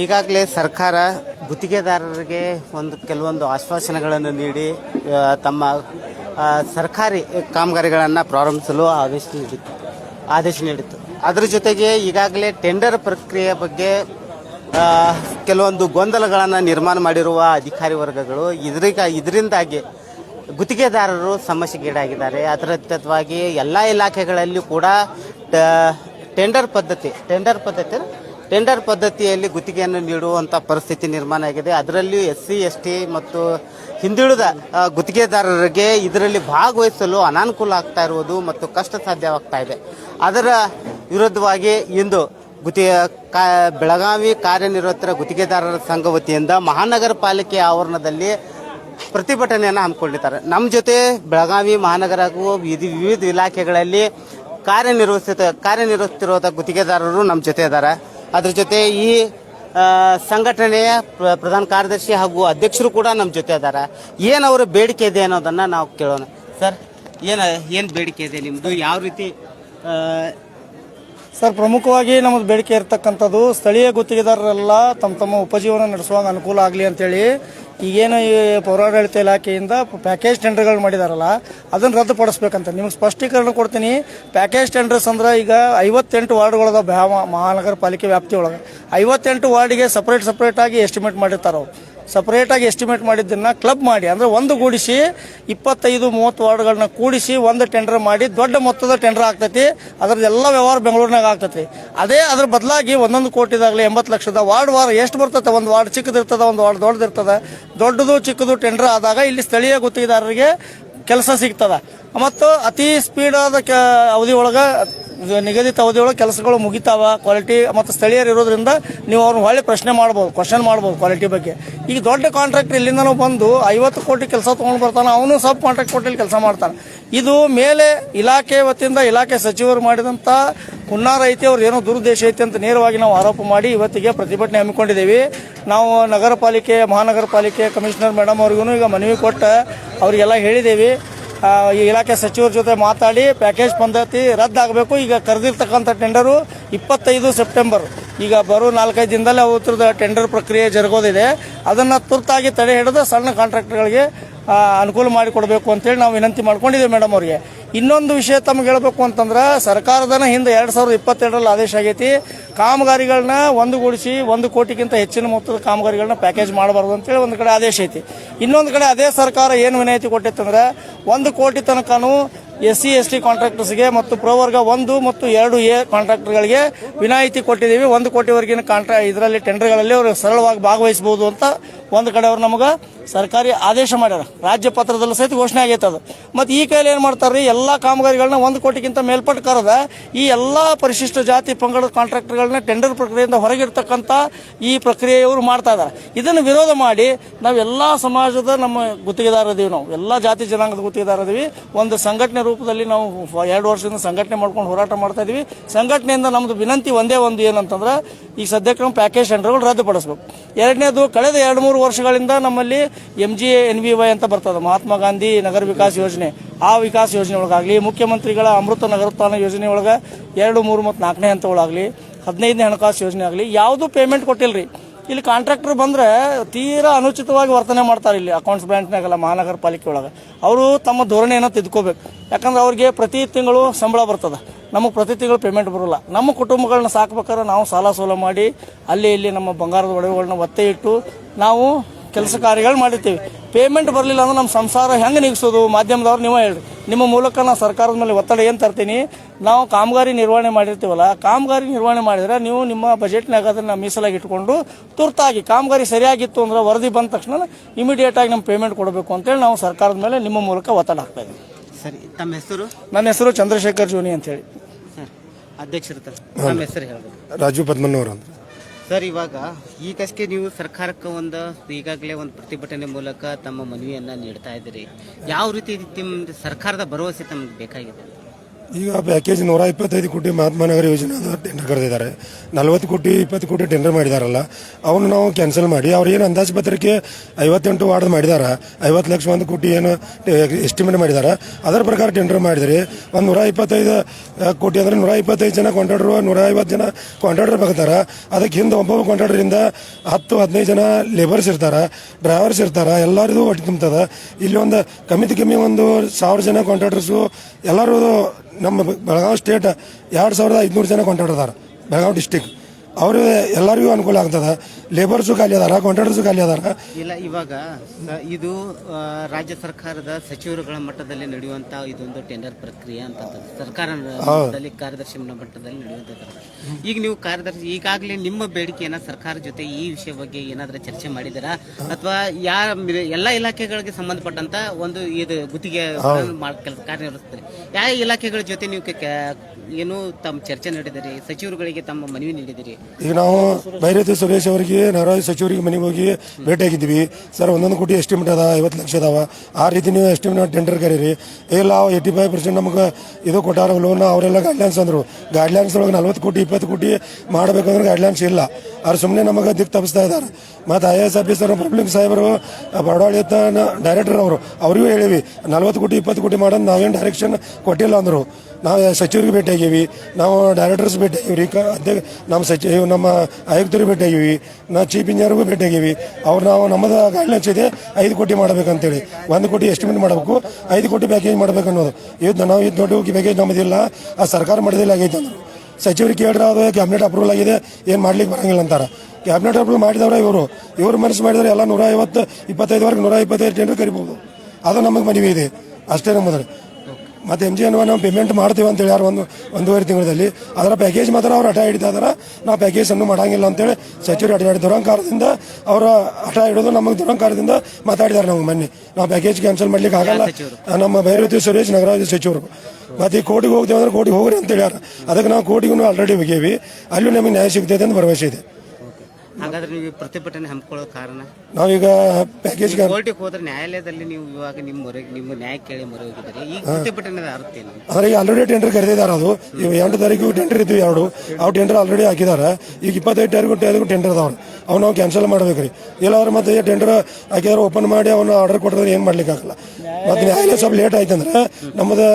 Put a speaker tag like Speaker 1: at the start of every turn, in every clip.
Speaker 1: ಈಗಾಗಲೇ ಸರ್ಕಾರ ಗುತ್ತಿಗೆದಾರರಿಗೆ ಒಂದು ಕೆಲವೊಂದು ಆಶ್ವಾಸನೆಗಳನ್ನು ನೀಡಿ ತಮ್ಮ ಸರ್ಕಾರಿ ಕಾಮಗಾರಿಗಳನ್ನು ಪ್ರಾರಂಭಿಸಲು ಆದೇಶ ನೀಡಿತ್ತು. ಆದೇಶ ನೀಡಿತ್ತು. ಅದರ ಜೊತೆಗೆ ಈಗಾಗಲೇ ಟೆಂಡರ್ ಪ್ರಕ್ರಿಯೆ ಬಗ್ಗೆ ಕೆಲವೊಂದು ಗೊಂದಲಗಳನ್ನು ನಿರ್ಮಾಣ ಮಾಡಿರುವ ಅಧಿಕಾರಿ ವರ್ಗಗಳು ಇದರಿಗ, ಇದರಿಂದಾಗಿ ಗುತ್ತಿಗೆದಾರರು ಸಮಸ್ಯೆಗೀಡಾಗಿದ್ದಾರೆ ಅದರತ್ಯವಾಗಿ ಎಲ್ಲ ಇಲಾಖೆಗಳಲ್ಲಿ ಕೂಡ ಟೆಂಡರ್ ಪದ್ಧತಿ ಟೆಂಡರ್ ಪದ್ಧತಿ ಟೆಂಡರ್ ಪದ್ಧತಿಯಲ್ಲಿ ಗುತ್ತಿಗೆಯನ್ನು ನೀಡುವಂಥ ಪರಿಸ್ಥಿತಿ ನಿರ್ಮಾಣ ಆಗಿದೆ. ಅದರಲ್ಲಿಯೂ ಎಸ್ ಸಿ, ಎಸ್ ಟಿ ಮತ್ತು ಹಿಂದುಳಿದ ಗುತ್ತಿಗೆದಾರರಿಗೆ ಇದರಲ್ಲಿ ಭಾಗವಹಿಸಲು ಅನಾನುಕೂಲ ಆಗ್ತಾ ಇರುವುದು ಮತ್ತು ಕಷ್ಟ ಸಾಧ್ಯವಾಗ್ತಾ ಇದೆ. ಅದರ ವಿರುದ್ಧವಾಗಿ ಇಂದು ಗುತ್ತಿಗೆ ಕಾ, ಬೆಳಗಾವಿ ಕಾರ್ಯನಿರತರ ಗುತ್ತಿಗೆದಾರರ ಸಂಘ ವತಿಯಿಂದ ಮಹಾನಗರ ಪಾಲಿಕೆ ಆವರಣದಲ್ಲಿ ಪ್ರತಿಭಟನೆಯನ್ನು ಹಮ್ಮಿಕೊಂಡಿದ್ದಾರೆ. ನಮ್ಮ ಜೊತೆ ಬೆಳಗಾವಿ ಮಹಾನಗರ ಹಾಗೂ ವಿಧಿ ವಿವಿಧ ಇಲಾಖೆಗಳಲ್ಲಿ ಕಾರ್ಯನಿರ್ವಹಿಸುತ್ತ ಕಾರ್ಯನಿರ್ವಹಿಸುತ್ತಿರುವ ಗುತ್ತಿಗೆದಾರರು ನಮ್ಮ ಜೊತೆ ಇದ್ದಾರೆ. ಅದ್ರ ಜೊತೆ ಈ ಸಂಘಟನೆಯ ಪ್ರ- ಪ್ರಧಾನ ಕಾರ್ಯದರ್ಶಿ ಹಾಗೂ ಅಧ್ಯಕ್ಷರು ಕೂಡ ನಮ್ಮ ಜೊತೆ ಇದ್ದಾರೆ ಏನು ಅವರ ಬೇಡಿಕೆ ಇದೆ ಅನ್ನೋದನ್ನು ನಾವು ಕೇಳೋಣ. ಸರ್, ಏನು ಏನು ಬೇಡಿಕೆ ಇದೆ ನಿಮ್ಮದು ಯಾವ ರೀತಿ
Speaker 2: ಸರ್, ಪ್ರಮುಖವಾಗಿ ನಮ್ಮದು ಬೇಡಿಕೆ ಇರತಕ್ಕಂಥದ್ದು ಸ್ಥಳೀಯ ಗುತ್ತಿಗೆದಾರರೆಲ್ಲ ತಮ್ಮ ತಮ್ಮ ಉಪಜೀವನ ನಡೆಸುವಾಗ ಅನುಕೂಲ ಆಗಲಿ ಅಂತೇಳಿ ಈಗೇನು ಈ ಪೌರಾಡಳಿತ ಇಲಾಖೆಯಿಂದ ಪ್ಯಾಕೇಜ್ ಟೆಂಡರ್ಗಳು ಮಾಡಿದಾರಲ್ಲ, ಅದನ್ನು ರದ್ದುಪಡಿಸ್ಬೇಕಂತ ನಿಮ್ಗೆ ಸ್ಪಷ್ಟೀಕರಣ ಕೊಡ್ತೀನಿ ಪ್ಯಾಕೇಜ್ ಟೆಂಡರ್ಸ್ ಅಂದ್ರೆ ಈಗ ಐವತ್ತೆಂಟು ವಾರ್ಡ್ಗಳದ ಮಹಾನಗರ ಪಾಲಿಕೆ ವ್ಯಾಪ್ತಿಯೊಳಗೆ. ಐವತ್ತೆಂಟು ವಾರ್ಡಿಗೆ ಸಪ್ರೇಟ್ ಸಪ್ರೇಟ್ ಆಗಿ ಎಸ್ಟಿಮೇಟ್ ಮಾಡಿರ್ತಾರೆ ಅವ್ರು. ಸಪ್ರೇಟಾಗಿ ಎಸ್ಟಿಮೇಟ್ ಮಾಡಿದ್ದನ್ನ ಕ್ಲಬ್ ಮಾಡಿ. ಅಂದ್ರೆ ಒಂದು ಗೂಡಿಸಿ ಇಪ್ಪತ್ತೈದು, ಮೂವತ್ತು ವಾರ್ಡ್ಗಳನ್ನ ಕೂಡಿಸಿ ಒಂದು ಟೆಂಡರ್ ಮಾಡಿ ದೊಡ್ಡ ಮೊತ್ತದ ಟೆಂಡರ್ ಆಗ್ತೈತಿ. ಅದ್ರದ್ದು ವ್ಯವಹಾರ ಬೆಂಗಳೂರಿನಾಗ ಆಗ್ತೈತಿ. ಅದೇ ಅದ್ರ ಬದಲಾಗಿ ಒಂದೊಂದು ಕೋಟಿದಾಗಲಿ ಎಂಬತ್ತು ಲಕ್ಷದ ವಾರ್ಡ್ ವಾರ ಎಷ್ಟು ಬರ್ತದೆ ಒಂದು ವಾರ್ಡ್ ಚಿಕ್ಕದಿರ್ತದೆ, ಒಂದು ವಾರ್ಡ್ ದೊಡ್ಡದಿರ್ತದೆ. ದೊಡ್ಡದು ಚಿಕ್ಕದು ಟೆಂಡರ್ ಆದಾಗ ಇಲ್ಲಿ ಸ್ಥಳೀಯ ಗುತ್ತಿಗೆದಾರರಿಗೆ ಕೆಲಸ ಸಿಗ್ತದ. ಮತ್ತು ಅತಿ ಸ್ಪೀಡ್ ಆದ ಅವಧಿ ಒಳಗೆ, ನಿಗದಿತ ಅವಧಿಯೊಳಗೆ ಕೆಲಸಗಳು ಮುಗಿತಾವ ಕ್ವಾಲಿಟಿ ಮತ್ತು ಸ್ಥಳೀಯರು ಇರೋದ್ರಿಂದ ನೀವು ಅವ್ರನ್ನ ಒಳ್ಳೆ ಪ್ರಶ್ನೆ ಮಾಡ್ಬೋದು ಕ್ವಶನ್ ಮಾಡ್ಬೋದು ಕ್ವಾಲಿಟಿ ಬಗ್ಗೆ. ಈಗ ದೊಡ್ಡ ಕಾಂಟ್ರಾಕ್ಟ್ ಇಲ್ಲಿಂದನೂ ಬಂದು ಐವತ್ತು ಕೋಟಿ ಕೆಲಸ ತೊಗೊಂಡು ಬರ್ತಾನೆ, ಅವನು ಸಬ್ ಕಾಂಟ್ರಾಕ್ಟ್ ಕೊಟ್ಟಲ್ಲಿ ಕೆಲಸ ಮಾಡ್ತಾನೆ. ಇದು ಮೇಲೆ ಇಲಾಖೆ ವತಿಯಿಂದ ಇಲಾಖೆ ಸಚಿವರು ಮಾಡಿದಂಥ ಹುನ್ನಾರ ಐತಿ, ಅವ್ರ ಏನೋ ದುರುದ್ದೇಶ ಐತಿ ಅಂತ ನೇರವಾಗಿ ನಾವು ಆರೋಪ ಮಾಡಿ ಇವತ್ತಿಗೆ ಪ್ರತಿಭಟನೆ ಹಮ್ಮಿಕೊಂಡಿದ್ದೀವಿ. ನಾವು ನಗರ ಪಾಲಿಕೆ ಮಹಾನಗರ ಪಾಲಿಕೆ ಕಮಿಷನರ್ ಮೇಡಮ್ ಅವ್ರಿಗೂ ಈಗ ಮನವಿ ಕೊಟ್ಟು ಅವರಿಗೆಲ್ಲ ಹೇಳಿದ್ದೇವೆ. ಈ ಇಲಾಖೆ ಸಚಿವರ ಜೊತೆ ಮಾತಾಡಿ ಪ್ಯಾಕೇಜ್ ಪದ್ಧತಿ ರದ್ದಾಗಬೇಕು. ಈಗ ಕರೆದಿರ್ತಕ್ಕಂಥ ಟೆಂಡರು ಇಪ್ಪತ್ತೈದು ಸೆಪ್ಟೆಂಬರ್. ಈಗ ಬರೋ ನಾಲ್ಕೈದು ದಿನದಲ್ಲೇ ಅವತ್ತರದ ಟೆಂಡರ್ ಪ್ರಕ್ರಿಯೆ ಜರುಗೋದಿದೆ. ಅದನ್ನು ತುರ್ತಾಗಿ ತಡೆ ಹಿಡಿದು ಸಣ್ಣ ಕಾಂಟ್ರಾಕ್ಟರ್ಗಳಿಗೆ ಅನುಕೂಲ ಮಾಡಿಕೊಡಬೇಕು ಅಂತೇಳಿ ನಾವು ವಿನಂತಿ ಮಾಡ್ಕೊಂಡಿದ್ದೀವಿ ಮೇಡಮ್ ಅವರಿಗೆ. ಇನ್ನೊಂದು ವಿಷಯ ತಮ್ಗೆ ಹೇಳಬೇಕು ಅಂತಂದ್ರೆ ಸರ್ಕಾರದನ ಹಿಂದೆ ಎರಡು ಸಾವಿರದ ಇಪ್ಪತ್ತೆರಡರಲ್ಲಿ ಆದೇಶ ಆಗೈತಿ, ಕಾಮಗಾರಿಗಳನ್ನ ಒಂದುಗೂಡಿಸಿ ಒಂದು ಕೋಟಿಗಿಂತ ಹೆಚ್ಚಿನ ಮೊತ್ತದ ಕಾಮಗಾರಿಗಳನ್ನ ಪ್ಯಾಕೇಜ್ ಮಾಡಬಾರ್ದು ಅಂತೇಳಿ ಒಂದು ಕಡೆ ಆದೇಶ ಐತಿ. ಇನ್ನೊಂದು ಕಡೆ ಅದೇ ಸರ್ಕಾರ ಏನು ವಿನಾಯಿತಿ ಕೊಟ್ಟಿತ್ತಂದ್ರೆ, ಒಂದು ಕೋಟಿ ತನಕನೂ ಎಸ್ ಸಿ ಎಸ್ ಟಿ ಕಾಂಟ್ರಾಕ್ಟರ್ಸ್ಗೆ ಮತ್ತು ಪ್ರವರ್ಗ ಒಂದು ಮತ್ತು ಎರಡು ಎ ಕಾಂಟ್ರಾಕ್ಟರ್ಗಳಿಗೆ ವಿನಾಯಿತಿ ಕೊಟ್ಟಿದ್ದೀವಿ. ಒಂದು ಕೋಟಿವರೆಗಿನ ಕಾಂಟ್ರಾ, ಇದರಲ್ಲಿ ಟೆಂಡರ್ಗಳಲ್ಲಿ ಅವರು ಸರಳವಾಗಿ ಭಾಗವಹಿಸಬಹುದು ಅಂತ ಒಂದು ಕಡೆ ಅವ್ರು ನಮಗೆ ಸರ್ಕಾರಿ ಆದೇಶ ಮಾಡ್ಯಾರ. ರಾಜ್ಯ ಪತ್ರದಲ್ಲೂ ಸಹಿತ ಘೋಷಣೆ ಆಗೈತೆ ಅದು. ಮತ್ತು ಈ ಕೈಲಿ ಏನು ಮಾಡ್ತಾರೆ ರೀ ಎಲ್ಲ ಕಾಮಗಾರಿಗಳನ್ನ ಒಂದು ಕೋಟಿಗಿಂತ ಮೇಲ್ಪಟ್ಟು ಕರೆದ ಈ ಎಲ್ಲ ಪರಿಶಿಷ್ಟ ಜಾತಿ ಪಂಗಡದ ಕಾಂಟ್ರಾಕ್ಟರ್ಗಳನ್ನ ಟೆಂಡರ್ ಪ್ರಕ್ರಿಯೆಯಿಂದ ಹೊರಗಿರ್ತಕ್ಕಂಥ ಈ ಪ್ರಕ್ರಿಯೆ ಇವರು ಮಾಡ್ತಾ ಇದ್ದಾರೆ ಇದನ್ನು ವಿರೋಧ ಮಾಡಿ ನಾವೆಲ್ಲ ಸಮಾಜದ ನಮ್ಮ ಗುತ್ತಿಗೆದಾರ ಇದೀವಿ ನಾವು. ಎಲ್ಲ ಜಾತಿ ಜನಾಂಗದ ಗುತ್ತಿಗೆದಾರ ಇದೀವಿ ಒಂದು ಸಂಘಟನೆ ರೂಪದಲ್ಲಿ ನಾವು ಎರಡು ವರ್ಷದಿಂದ ಸಂಘಟನೆ ಮಾಡ್ಕೊಂಡು ಹೋರಾಟ ಮಾಡ್ತಾ ಇದೀವಿ. ಸಂಘಟನೆಯಿಂದ ನಮ್ದು ವಿನಂತಿ ಒಂದೇ ಒಂದು ಏನಂತಂದ್ರೆ, ಈ ಸದ್ಯಕ್ಕೆ ನಾವು ಪ್ಯಾಕೇಜ್ ಸೆಂಟರ್ಗಳು ರದ್ದುಪಡಿಸ್ಬೇಕು. ಎರಡನೇದು, ಕಳೆದ ಎರಡು ಮೂರು ವರ್ಷಗಳಿಂದ ನಮ್ಮಲ್ಲಿ M G N V Y ಅಂತ ಬರ್ತದೆ. ಮಹಾತ್ಮ ಗಾಂಧಿ ನಗರ ವಿಕಾಸ್ ಯೋಜನೆ. ಆ ವಿಕಾಸ ಯೋಜನೆ ಒಳಗಾಗಲಿ ಮುಖ್ಯಮಂತ್ರಿಗಳ ಅಮೃತ ನಗರೋತ್ಥಾನ ಯೋಜನೆ ಒಳಗೆ ಎರಡು, ಮೂರು ಮತ್ತು ನಾಲ್ಕನೇ ಹಂತಗಳಾಗಲಿ, ಹದಿನೈದನೇ ಹಣಕಾಸು ಯೋಜನೆ ಆಗಲಿ, ಯಾವುದೂ ಪೇಮೆಂಟ್ ಕೊಟ್ಟಿಲ್ರಿ. ಇಲ್ಲಿ ಕಾಂಟ್ರಾಕ್ಟರ್ ಬಂದ್ರೆ ತೀರಾ ಅನುಚಿತವಾಗಿ ವರ್ತನೆ ಮಾಡ್ತಾರೆ ಇಲ್ಲಿ ಅಕೌಂಟ್ಸ್ ಬ್ಯಾಂಕ್ನಾಗೆಲ್ಲ ಮಹಾನಗರ ಪಾಲಿಕೆ ಒಳಗೆ. ಅವರು ತಮ್ಮ ಧೋರಣೆಯನ್ನು ತಿದ್ಕೋಬೇಕು. ಯಾಕಂದ್ರೆ ಅವ್ರಿಗೆ ಪ್ರತಿ ತಿಂಗಳು ಸಂಬಳ ಬರ್ತದೆ. ನಮಗೆ ಪ್ರತಿ ತಿಂಗಳು ಪೇಮೆಂಟ್ ಬರೋಲ್ಲ. ನಮ್ಮ ಕುಟುಂಬಗಳನ್ನ ಸಾಕ್ಬೇಕಾದ್ರೆ ನಾವು ಸಾಲ ಸೋಲ ಮಾಡಿ ಅಲ್ಲಿ ಇಲ್ಲಿ ನಮ್ಮ ಬಂಗಾರದ ಒಡವೆಗಳನ್ನ ಒತ್ತೆ ಇಟ್ಟು ನಾವು ಕೆಲಸ ಕಾರ್ಯಗಳು ಮಾಡಿರ್ತೀವಿ. ಪೇಮೆಂಟ್ ಬರಲಿಲ್ಲ ಅಂದ್ರೆ ನಮ್ಮ ಸಂಸಾರ ಹೆಂಗೆ ನಿಗಿಸೋದು? ಮಾಧ್ಯಮದವ್ರು ನೀವು ಹೇಳ್ರಿ. ನಿಮ್ಮ ಮೂಲಕ ನಾವು ಸರ್ಕಾರದ ಮೇಲೆ ಒತ್ತಡ ಏನು ತರ್ತೀನಿ? ನಾವು ಕಾಮಗಾರಿ ನಿರ್ವಹಣೆ ಮಾಡಿರ್ತೀವಲ್ಲ ಕಾಮಗಾರಿ ನಿರ್ವಹಣೆ ಮಾಡಿದ್ರೆ ನೀವು ನಿಮ್ಮ ಬಜೆಟ್ನಾಗ ಅದನ್ನು ಮೀಸಲಾಗಿ ಇಟ್ಕೊಂಡು ತುರ್ತಾಗಿ ಕಾಮಗಾರಿ ಸರಿಯಾಗಿತ್ತು ಅಂದ್ರೆ ವರದಿ ಬಂದ ತಕ್ಷಣ ಇಮಿಡಿಯೇಟ್ ಆಗಿ ನಮ್ಮ ಪೇಮೆಂಟ್ ಕೊಡಬೇಕು ಅಂತೇಳಿ ನಾವು ಸರ್ಕಾರದ ಮೇಲೆ ನಿಮ್ಮ ಮೂಲಕ ಒತ್ತಡ ಹಾಕ್ತಾ ಇದ್ದೀವಿ
Speaker 1: ಸರಿ ತಮ್ಮ ಹೆಸರು?
Speaker 2: ನನ್ನ ಹೆಸರು ಚಂದ್ರಶೇಖರ್ ಜೋನಿ ಅಂತೇಳಿ.
Speaker 1: ಅಧ್ಯಕ್ಷರು ತಮ್ಮ ಹೆಸರು ಹೇಳಿ
Speaker 3: ರಾಜು ಪದ್ಮನ್ನವ್ರು ಅಂತ.
Speaker 1: ಸರ್, ಇವಾಗ ಈಗಷ್ಟೇ ನೀವು ಸರ್ಕಾರಕ್ಕೆ ಒಂದು ಈಗಾಗಲೇ ಒಂದು ಪ್ರತಿಭಟನೆ ಮೂಲಕ ತಮ್ಮ ಮನವಿಯನ್ನು ನೀಡ್ತಾ ಇದ್ದೀರಿ. ಯಾವ ರೀತಿ ನಿಮ್ಮ ಸರ್ಕಾರದ ಭರವಸೆ ತಮಗೆ ಬೇಕಾಗಿದೆ?
Speaker 3: ಈಗ ಪ್ಯಾಕೇಜ್ ನೂರ ಇಪ್ಪತ್ತೈದು ಕೋಟಿ ಮಹಾತ್ಮ ನಗರ ಯೋಜನೆ ಟೆಂಡರ್ ಕರೆದಿದ್ದಾರೆ. ನಲವತ್ತು ಕೋಟಿ, ಇಪ್ಪತ್ತು ಕೋಟಿ ಟೆಂಡರ್ ಮಾಡಿದಾರಲ್ಲ, ಅವನು ನಾವು ಕ್ಯಾನ್ಸಲ್ ಮಾಡಿ, ಅವ್ರು ಏನು ಅಂದಾಜು ಪತ್ರಕ್ಕೆ ಐವತ್ತೆಂಟು ವಾರ್ಡ್ ಮಾಡಿದಾರ, ಐವತ್ತು ಲಕ್ಷ ಒಂದು ಕೋಟಿ ಏನು ಎಸ್ಟಿಮೇಟ್ ಮಾಡಿದಾರ, ಅದರ ಪ್ರಕಾರ ಟೆಂಡರ್ ಮಾಡಿದರೆ ಒಂದು ನೂರ ಇಪ್ಪತ್ತೈದು ಕೋಟಿ ಅಂದ್ರೆ ನೂರ ಇಪ್ಪತ್ತೈದು ಜನ ಕಾಂಟ್ರಾಕ್ಟರ್ ನೂರ ಐವತ್ತು ಜನ ಕಾಂಟ್ರಾಕ್ಟರ್ ಬರ್ತಾರೆ, ಅದಕ್ಕೆ ಹಿಂದೆ ಒಬ್ಬೊಬ್ಬ ಕಾಂಟ್ರಾಕ್ಟರಿಂದ ಹತ್ತು, ಹದಿನೈದು ಜನ ಲೇಬರ್ಸ್ ಇರ್ತಾರ ಡ್ರೈವರ್ಸ್ ಇರ್ತಾರ, ಎಲ್ಲರದು ಒಟ್ಟು ತುಂಬ್ತದೆ. ಇಲ್ಲಿ ಒಂದು ಕಮ್ಮಿತಿ ಕಮ್ಮಿ ಒಂದು ಸಾವಿರ ಜನ ಕಾಂಟ್ರಾಕ್ಟರ್ಸು ಎಲ್ಲರೂ ನಮ್ಮ ಬೆಳಗಾವಿ ಸ್ಟೇಟ್ ಎರಡು ಸಾವಿರದ ಐದುನೂರು ಜನ ಅದಾರ ಬೆಳಗಾವಿ ಡಿಸ್ಟಿಕ್ ಅವರು ಎಲ್ಲರಿಗೂ ಅನುಕೂಲ ಆಗ್ತದ. ಲೇಬರ್ಸು ಖಾಲಿ ಅದಾರ ಕಾಂಟ್ರಾಕ್ಟರ್ಸು ಖಾಲಿ ಅದಾರ.
Speaker 1: ಇಲ್ಲ ಇವಾಗ ಸ- ಇದು ಆ, ರಾಜ್ಯ ಸರ್ಕಾರದ ಸಚಿವರುಗಳ ಮಟ್ಟದಲ್ಲಿ ನಡೆಯುವಂತ ಇದೊಂದು ಟೆಂಡರ್ ಪ್ರಕ್ರಿಯೆ ಅಂತ ಸರ್ಕಾರ ಮಟ್ಟದಲ್ಲಿ ಕಾರ್ಯದರ್ಶಿ ಮಟ್ಟದಲ್ಲಿ ನಡೆಯುವಂತ ಈಗ ನೀವು ಕಾರ್ಯದರ್ಶಿ ಈಗಾಗಲೇ ನಿಮ್ಮ ಬೇಡಿಕೆಯನ್ನ ಸರ್ಕಾರ ಜೊತೆ ಈ ವಿಷಯ ಬಗ್ಗೆ ಏನಾದರೂ ಚರ್ಚೆ ಮಾಡಿದ್ದೀರಾ ಅಥವಾ ಯಾರ ಎಲ್ಲ ಇಲಾಖೆಗಳಿಗೆ ಸಂಬಂಧಪಟ್ಟಂತ ಒಂದು ಇದು ಗುತ್ತಿಗೆ ಕೆಲಸ ಕಾರ್ಯನಿರ್ವಹಿಸ್ತಾರೆ. ಯಾವ ಇಲಾಖೆಗಳ ಜೊತೆ ನೀವು ಕೆ- ಕೆ- ಏನು ತಮ್ಮ ಚರ್ಚೆ ನಡೆದಿರಿ? ಸಚಿವರುಗಳಿಗೆ ತಮ್ಮ ಮನವಿ ನೀಡಿದಿರಿ?
Speaker 3: ಈಗ ನಾವು ಭೈರತಿ ಸುರೇಶ್ ಅವರಿಗೆ ನಾರಾಯಣ ಸಚಿವರಿಗೆ ಮನೆಗೆ ಹೋಗಿ ಭೇಟಿಯಾಗಿದ್ದೀವಿ ಸರ್, ಒಂದೊಂದು ಕೋಟಿ ಎಸ್ಟಿಮೇಟ್ ಅದ, ಐವತ್ತು ಲಕ್ಷ ಅದಾವ. ಆ ರೀತಿ ನೀವು ಎಸ್ಟಿಮೇಟ್ ಟೆಂಡರ್ ಕರೀರಿ. ಇಲ್ಲ ಏಯ್ಟಿ ಫೈವ್ ಪರ್ಸೆಂಟ್ ನಮಗೆ ಇದು ಕೊಟ್ಟಾರ ಲೋನ್ ಅವರೆಲ್ಲ ಗೈಡ್ಲೈನ್ಸ್ ಅಂದರು. ಗೈಡ್ಲೈನ್ಸ್ ಒಳಗೆ ನಲ್ವತ್ತು ಕೋಟಿ, ಇಪ್ಪತ್ತು ಕೋಟಿ ಮಾಡಬೇಕಂದ್ರೆ ಗೈಡ್ಲೈನ್ಸ್ ಇಲ್ಲ. ಅವ್ರು ಸುಮ್ಮನೆ ನಮಗೆ ದಿಕ್ ತಪ್ಪಿಸ್ತಾ ಇದ್ದಾರೆ ಮತ್ತು I A S officer public ಸಾಹೇಬರು ಬಡವಾಳಿತ ಡೈರೆಕ್ಟರ್ ಅವರು, ಅವರಿಗೂ ಹೇಳಿವಿ, ನಲ್ವತ್ತು ಕೋಟಿ, ಇಪ್ಪತ್ತು ಕೋಟಿ ಮಾಡೋದು ನಾವೇನು ಡೈರೆಕ್ಷನ್ ಕೊಟ್ಟಿಲ್ಲ ಅಂದರು. ನಾವು ಸಚಿವರಿಗೆ ಭೇಟಿಯಾಗೀವಿ ನಾವು ಡೈರೆಕ್ಟರ್ಸ್ ಭೇಟಿಯಾಗೀವಿ ರೀ ಅಧ್ಯಕ್ಷ, ನಮ್ಮ ಸಚಿವ ನಮ್ಮ ಆಯುಕ್ತರಿಗೆ ಭೇಟಿಯಾಗಿವಿ ನಾ ಚೀಫ್ ಇಂಜಿನಿಯರ್ಗೂ ಭೇಟಿಯಾಗೀವಿ ಅವ್ರು ನಾವು ನಮ್ಮದು ಗೈಡ್ಲೈನ್ಸ್ ಇದೆ. ಐದು ಕೋಟಿ ಮಾಡಬೇಕಂತೇಳಿ. ಒಂದು ಕೋಟಿ ಎಸ್ಟಿಮೇಟ್ ಮಾಡಬೇಕು. ಐದು ಕೋಟಿ ಪ್ಯಾಕೇಜ್ ಮಾಡಬೇಕು ಅನ್ನೋದು. ಇದು ನಾವು ಇದು ದೊಡ್ಡ ಪ್ಯಾಕೇಜ್ ನಮ್ಮದಿಲ್ಲ. ಆ ಸರ್ಕಾರ ಮಾಡಿದಿಲ್ಲ ಆಗೈತೆ ಅಂದರು. ಸಚಿವರಿಗೆ ಕೇಳಿದ್ರೆ ಅದು ಕ್ಯಾಬಿನೆಟ್ ಅಪ್ರೂವಲ್ ಆಗಿದೆ. ಏನು ಮಾಡ್ಲಿಕ್ಕೆ ಬರಂಗಿಲ್ಲ ಅಂತಾರೆ. ಕ್ಯಾಬಿನೆಟ್ ಅಪ್ರೂವ್ ಮಾಡಿದವ್ರೆ ಇವರು. ಇವರು ಮನಸ್ಸು ಮಾಡಿದರೆ ಎಲ್ಲ ನೂರ ಐವತ್ತು ಇಪ್ಪತ್ತೈದುವರೆಗೆ ನೂರ ಇಪ್ಪತ್ತೈದು ಜನರು ಕರಿಬೋದು. ಅದು ನಮಗೆ ಮನವಿ ಇದೆ. ಅಷ್ಟೇ ನಮ್ಮದು ಮತ್ತೆ ಎಂ ಜಿ ಎನ್ ನಾವು ಪೇಮೆಂಟ್ ಮಾಡ್ತೀವಿ ಅಂತ ಹೇಳಿ ಒಂದು ಒಂದೂವರೆ ತಿಂಗಳಲ್ಲಿ. ಅದರ ಪ್ಯಾಕೇಜ್ ಮಾತ್ರ ಅವ್ರು ಹಠ ಹಿಡಿದಾದ್ರೆ ನಾವು ಪ್ಯಾಕೇಜ್ ಅನ್ನು ಮಾಡಂಗಿಲ್ಲ ಅಂತೇಳಿ ಸಚಿವರು ಹಠ ಹಿಡಿದು ದುರಂಕಾರದಿಂದ ಅವರ ಹಠ ಹಿಡಿದು ನಮಗೆ ದುರಂಕಾರದಿಂದ ಮಾತಾಡಿದ್ದಾರೆ ನಮಗೆ ಮೊನ್ನೆ. ನಾವು ಪ್ಯಾಕೇಜ್ ಕ್ಯಾನ್ಸಲ್ ಮಾಡ್ಲಿಕ್ಕೆ ಆಗಲ್ಲ. ನಮ್ಮ ಭೈರತಿ ಸುರೇಶ್ ನಗರಾಜ್ ಸಚಿವರು. ಮತ್ತು ಈ ಕೋಟಿಗೆ ಹೋಗ್ತೇವೆ ಅಂದ್ರೆ ಕೋಟಿಗೆ ಹೋಗ್ರಿ ಅಂತ ಹೇಳ್ಯಾರ. ಅದಕ್ಕೆ ನಾವು ಕೋಟಿಗೂ ಆಲ್ರೆಡಿ ಹೋಗೇವಿ. ಅಲ್ಲೂ ನಮಗೆ ನ್ಯಾಯ ಸಿಗ್ತೈತೆ ಅಂತ ಭರವಸೆ ಇದೆ.
Speaker 1: ಹಾಗಾದ್ರೆ ನೀವು ಈ ಪ್ರತಿಭಟನೆ ಹಮ್ಮಿಕೊಳ್ಳೋ ಕಾರಣ?
Speaker 3: ನಾವೀಗ ಪ್ಯಾಕೇಜ್
Speaker 1: ಕೋರ್ಟಿಗೆ ಹೋದ್ರೆ ನ್ಯಾಯಾಲಯದಲ್ಲಿ ನೀವು ಇವಾಗ ನಿಮ್ಮ ಮೊರೆ ನಿಮ್ಮ ನ್ಯಾಯ ಕೇಳಿ ಮೊರೆ ಹೋಗಿದ್ದಾರೆ. ಈಗ ಪ್ರತಿಭಟನೆ ಅರ್ಥ ಏನು?
Speaker 3: ಅಂದ್ರೆ ಈಗ ಆಲ್ರೆಡಿ ಟೆಂಡರ್ ಕರೆದಿದ್ದಾರೆ ಅದು. ಈಗ ಎಂಟು ತಾರೀಕು ಟೆಂಡರ್ ಇದ್ವಿ ಎರಡು. ಅವು ಟೆಂಡರ್ ಆಲ್ರೆಡಿ ಹಾಕಿದ್ದಾರೆ. ಈಗ ಇಪ್ಪತ್ತೈದು ತಾರೀಕು ತಾರೀಕು ಟೆಂಡರ್ ಅದಾವ ಅವ್ನು ನಾವು ಕ್ಯಾನ್ಸಲ್ ಮಾಡ್ಬೇಕ್ರಿ ಇಲ್ಲಾಂದ್ರೆ ಮತ್ತೆ ಟೆಂಡರ್ ಹಾಕಿದ್ರೆ ಓಪನ್ ಮಾಡಿ ಅವನು ಆರ್ಡರ್ ಕೊಟ್ಟಿದ್ರೆ ಏನು ಮಾಡ್ಲಿಕ್ಕೆ ಆಗಲ್ಲ ಮತ್ತೆ ನ್ಯಾಯಾಲಯ ಸ್ವಲ್ಪ ಲೇಟ್ ಆಯ್ತಂದ್ರೆ ನಮ್ಮದು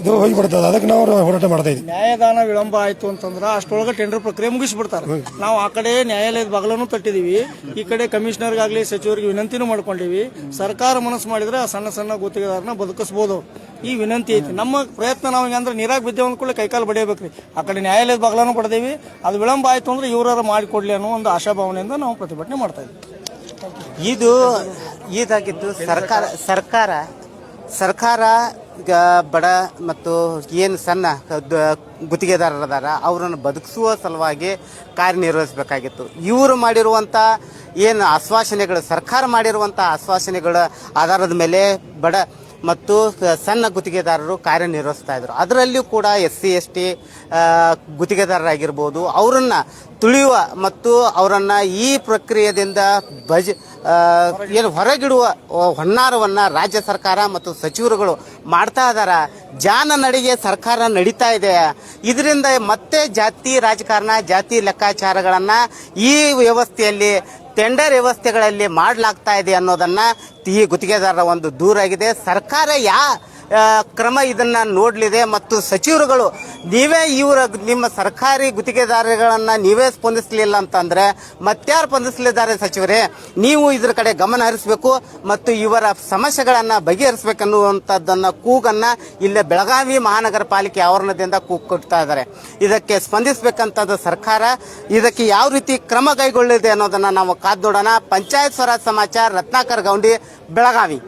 Speaker 3: ಇದು ಹೋಗಿಬಿಡ್ತದೆ. ಅದಕ್ಕೆ ನಾವು ಹೋರಾಟ ಮಾಡ್ತಾ ಇದ್ದೀವಿ
Speaker 2: ನ್ಯಾಯದಾನ ವಿಳಂಬ ಆಯ್ತು ಅಂತಂದ್ರೆ ಅಷ್ಟೊಳಗೆ ಟೆಂಡರ್ ಪ್ರಕ್ರಿಯೆ ಮುಗಿಸ್ಬಿಡ್ತಾರೆ. ನಾವು ಆ ಕಡೆ ನ್ಯಾಯಾಲಯದ ಬಗಲನ್ನು ತಟ್ಟಿದೀವಿ. ಈ ಕಡೆ ಕಮಿಷನರ್ಗಾಗಲಿ ಸಚಿವರಿಗೆ ವಿನಂತಿನೂ ಮಾಡ್ಕೊಂಡಿವಿ ಸರ್ಕಾರ ಮನಸ್ಸು ಮಾಡಿದ್ರೆ ಆ ಸಣ್ಣ ಸಣ್ಣ ಗುತ್ತಿಗೆದಾರನ ಬದುಕಿಸ್ಬೋದು. ಈ ವಿನಂತಿ ಐತಿ. ನಮ್ಮ ಪ್ರಯತ್ನ ನಾವು ಅಂದ್ರೆ ನೀರಾಗ ಬಿದ್ದೇವೆ ಅಂದ್ಕೊಳ್ಳಿ ಕೈಕಾಲು ಬಡಿಯಬೇಕ್ರಿ ಆ ಕಡೆ ನ್ಯಾಯಾಲಯದ ಬಗಲನ್ನು ಪಡೆದೇವಿ ಅದು ವಿಳಂಬ ಆಯ್ತು ಅಂದ್ರೆ ಇವರಾರ ಮಾಡಿಕೊಡ್ಲಿ ಅನ್ನೋ ಒಂದು ಆಶಾಭಾವನೆಯಿಂದ ನಾವು ಪ್ರತಿಭಟನೆ ಮಾಡ್ತಾ ಇದ್ದೀವಿ
Speaker 1: ಇದು ಇದಾಗಿದ್ದು ಸರ್ಕಾರ ಸರ್ಕಾರ ಸರ್ಕಾರ ಈಗ ಬಡ ಮತ್ತು ಏನು ಸಣ್ಣ ಗುತ್ತಿಗೆದಾರರದಾರ, ಅವರನ್ನು ಬದುಕಿಸುವ ಸಲುವಾಗಿ ಕಾರ್ಯನಿರ್ವಹಿಸಬೇಕಾಗಿತ್ತು. ಇವರು ಮಾಡಿರುವಂಥ ಏನು ಆಶ್ವಾಸನೆಗಳು, ಸರ್ಕಾರ ಮಾಡಿರುವಂಥ ಆಶ್ವಾಸನೆಗಳ ಆಧಾರದ ಮೇಲೆ ಬಡ ಮತ್ತು ಸಣ್ಣ ಗುತ್ತಿಗೆದಾರರು ಕಾರ್ಯನಿರ್ವಹಿಸ್ತಾ ಇದ್ರು. ಅದರಲ್ಲಿಯೂ ಕೂಡ ಎಸ್ ಸಿ, ಎಸ್ ಟಿ ಗುತ್ತಿಗೆದಾರರಾಗಿರ್ಬೋದು, ಅವರನ್ನು ತುಳಿಯುವ ಮತ್ತು ಅವರನ್ನು ಈ ಪ್ರಕ್ರಿಯೆಯಿಂದ ಬಜ್ ಏನು ಹೊರಗಿಡುವ ಹೊನ್ನಾರವನ್ನು ರಾಜ್ಯ ಸರ್ಕಾರ ಮತ್ತು ಸಚಿವರುಗಳು ಮಾಡ್ತಾ ಇದಾರ. ಜಾನ ನಡಿಗೆ ಸರ್ಕಾರ ನಡೀತಾ ಇದೆ. ಇದರಿಂದ ಮತ್ತೆ ಜಾತಿ ರಾಜಕಾರಣ, ಜಾತಿ ಲೆಕ್ಕಾಚಾರಗಳನ್ನು ಈ ವ್ಯವಸ್ಥೆಯಲ್ಲಿ ಟೆಂಡರ್ ವ್ಯವಸ್ಥೆಗಳಲ್ಲಿ ಮಾಡಲಾಗ್ತಾ ಇದೆ ಅನ್ನೋದನ್ನ ಈ ಗುತ್ತಿಗೆದಾರರ ಒಂದು ದೂರಾಗಿದೆ. ಸರ್ಕಾರ ಯಾ ಕ್ರಮ ಇದನ್ನ ನೋಡಲಿದೆ ಮತ್ತು ಸಚಿವರುಗಳು ನೀವೇ ಇವರ ನಿಮ್ಮ ಸರ್ಕಾರಿ ಗುತ್ತಿಗೆದಾರರುಗಳನ್ನು ನೀವೇ ಸ್ಪಂದಿಸಲಿಲ್ಲ ಅಂತಂದ್ರೆ ಮತ್ತಾರು ಸ್ಪಂದಿಸಲಿದ್ದಾರೆ ಸಚಿವರೇ, ನೀವು ಇದ್ರ ಕಡೆ ಗಮನ ಹರಿಸಬೇಕು ಮತ್ತು ಇವರ ಸಮಸ್ಯೆಗಳನ್ನ ಬಗೆಹರಿಸಬೇಕನ್ನುವಂಥದ್ದನ್ನ ಕೂಗನ್ನ ಇಲ್ಲೇ ಬೆಳಗಾವಿ ಮಹಾನಗರ ಪಾಲಿಕೆ ಆವರಣದಿಂದ ಕೂಗ್ ಕೊಡ್ತಾ ಇದ್ದಾರೆ. ಇದಕ್ಕೆ ಸ್ಪಂದಿಸಬೇಕಂತದ್ದು ಸರ್ಕಾರ, ಇದಕ್ಕೆ ಯಾವ ರೀತಿ ಕ್ರಮ ಕೈಗೊಳ್ಳಲಿದೆ ಅನ್ನೋದನ್ನ ನಾವು ಕಾದ್ ನೋಡೋಣ. ಪಂಚಾಯತ್ ಸ್ವರಾಜ್ ಸಮಾಚಾರ, ರತ್ನಾಕರ್ ಗೌಂಡಿ, ಬೆಳಗಾವಿ.